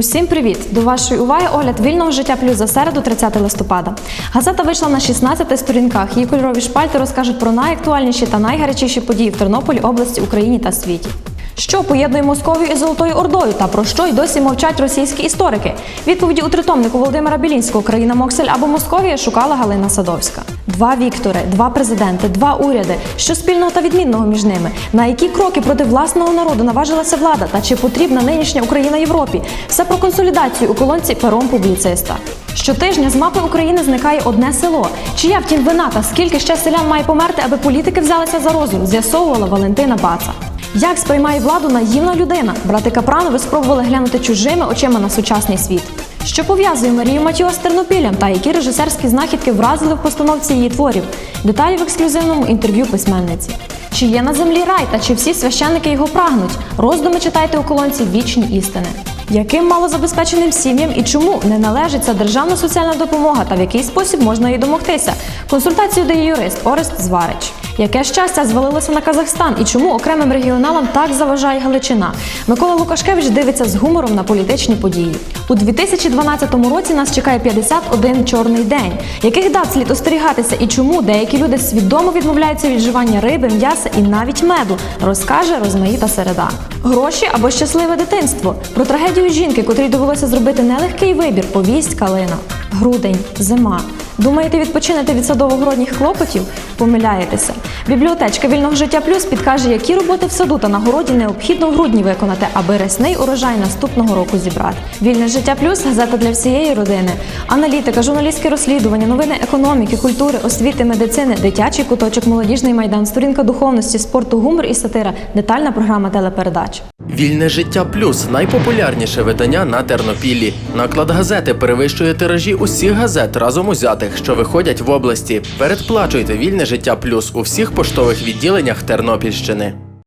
Усім привіт! До вашої уваги огляд вільного життя плюс за середу, 30 листопада. Газета вийшла на 16 сторінках. Її кольорові шпальти розкажуть про найактуальніші та найгарячіші події в Тернополі, області, Україні та світі. Що поєднує Московію із Золотою Ордою та про що й досі мовчать російські історики? Відповіді у тритомнику Володимира Білінського країна Моксель або Московія шукала Галина Садовська. Два Віктори, два президенти, два уряди. Що спільного та відмінного між ними? На які кроки проти власного народу наважилася влада? Та чи потрібна нинішня Україна Європі? Все про консолідацію у колонці пером публіциста. Щотижня з мапи України зникає одне село. Чия втім вина та скільки ще селян має померти, аби політики взялися за розум? З'ясовувала Валентина Баца. Як сприймає владу наївна людина? Брати Капранови спробували глянути чужими очима на сучасний світ. Що пов'язує Марію Матіо з Тернопілем та які режисерські знахідки вразили в постановці її творів? Деталі в ексклюзивному інтерв'ю письменниці. Чи є на землі рай та чи всі священники його прагнуть? Роздуми читайте у колонці Вічні істини. Яким малозабезпеченим сім'ям і чому не належить ця державна соціальна допомога та в який спосіб можна її домогтися? Консультацію дає юрист Орест Зварич. Яке щастя звалилося на Казахстан і чому окремим регіоналам так заважає Галичина? Микола Лукашкевич дивиться з гумором на політичні події. У 2012 році нас чекає 51 чорний день. Яких дат слід остерігатися і чому деякі люди свідомо відмовляються від вживання риби, м'яса і навіть меду, розкаже Розмаїта Середа. Гроші або щасливе дитинство. Про трагедію жінки, котрій довелося зробити нелегкий вибір, повість Калина. Грудень, зима. Думаєте, відпочинете від садово-городніх клопотів? Помиляєтеся. Бібліотечка вільного життя плюс підкаже, які роботи в саду та на городі необхідно в грудні виконати, аби рясний урожай наступного року зібрати. Вільне життя плюс газета для всієї родини. Аналітика, журналістське розслідування, новини економіки, культури, освіти, медицини, дитячий куточок, молодіжний майдан, сторінка духовності, спорту, гумор і сатира, детальна програма телепередач. Вільне життя плюс найпопулярніше видання на Тернопіллі. Наклад газети перевищує тиражі усіх газет разом узятих, що виходять в області. Передплачуйте вільне життя плюс у всіх поштових відділеннях Тернопільщини.